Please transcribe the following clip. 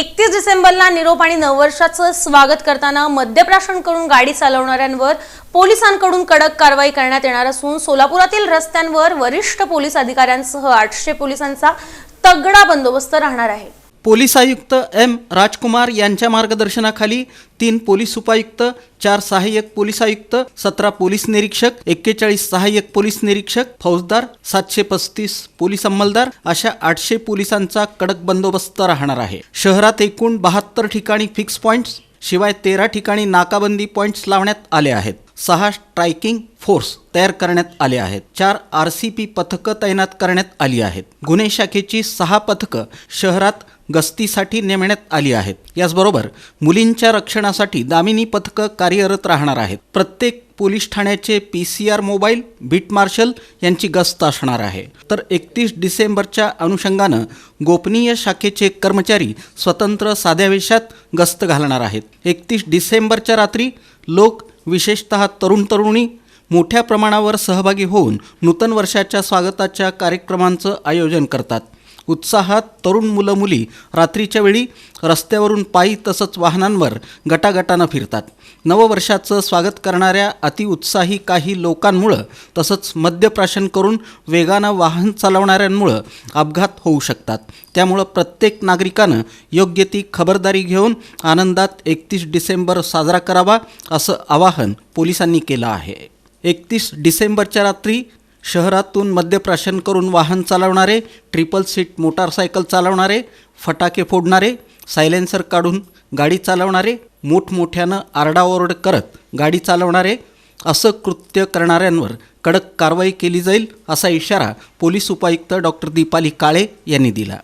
एकतीस डिसेंबरला निरोप आणि नववर्षाचं स्वागत करताना मद्यप्राशन करून गाडी चालवणाऱ्यांवर पोलिसांकडून कडक कारवाई करण्यात येणार असून सोलापुरातील रस्त्यांवर वरिष्ठ पोलीस अधिकाऱ्यांसह आठशे पोलिसांचा तगडा बंदोबस्त राहणार आहे. पोलीस आयुक्त एम राजकुमार यांच्या मार्गदर्शनाखाली तीन पोलीस उपायुक्त चार सहाय्यक पोलीस आयुक्त सतरा पोलीस निरीक्षक एक्केचाळीस सहाय्यक पोलीस निरीक्षक फौजदार सातशे पस्तीस पोलीस अंमलदार अशा आठशे पोलिसांचा कडक बंदोबस्त राहणार आहे. शहरात एकूण बहात्तर ठिकाणी फिक्स पॉईंट्स शिवाय तेरा ठिकाणी नाकाबंदी पॉईंट्स लावण्यात आले आहेत. सहा स्ट्रायकिंग फोर्स तयार करण्यात आले आहेत. चार आर सी पी पथकं तैनात करण्यात आली आहेत. गुन्हे शाखेची सहा पथकं शहरात गस्तीसाठी नेमण्यात आली आहेत. याचबरोबर मुलींच्या रक्षणासाठी दामिनी पथकं कार्यरत राहणार आहेत. प्रत्येक पोलीस ठाण्याचे P C R mobile beat marshal यांची गस्त असणार आहे. तर एकतीस डिसेंबरच्या अनुषंगानं गोपनीय शाखेचे कर्मचारी स्वतंत्र साध्या वेशात गस्त घालणार आहेत. एकतीस डिसेंबरच्या रात्री लोक विशेषतः तरुण तरुणी मोठ्या प्रमाणावर सहभागी होऊन नूतन वर्षाच्या स्वागताच्या कार्यक्रमांचं आयोजन करतात. उत्साहात तरुण मुलं मुली रात्रीच्या वेळी रस्त्यावरून पायी तसंच वाहनांवर गटागटानं फिरतात. नववर्षाचं स्वागत करणाऱ्या अतिउत्साही काही लोकांमुळं तसंच मद्यप्राशन करून वेगानं वाहन चालवणाऱ्यांमुळं अपघात होऊ शकतात. त्यामुळं प्रत्येक नागरिकानं योग्य ती खबरदारी घेऊन आनंदात एकतीस डिसेंबर साजरा करावा असं आवाहन पोलिसांनी केलं आहे. एकतीस डिसेंबरच्या रात्री शहरातून मद्यप्राशन करून वाहन चालवणारे ट्रिपल सीट मोटारसायकल चालवणारे फटाके फोडणारे सायलेन्सर काढून गाडी चालवणारे मोठमोठ्यानं आरडाओरड करत गाडी चालवणारे असं कृत्य करणाऱ्यांवर कडक कारवाई केली जाईल असा इशारा पोलीस उपायुक्त डॉक्टर दीपाली काळे यांनी दिला.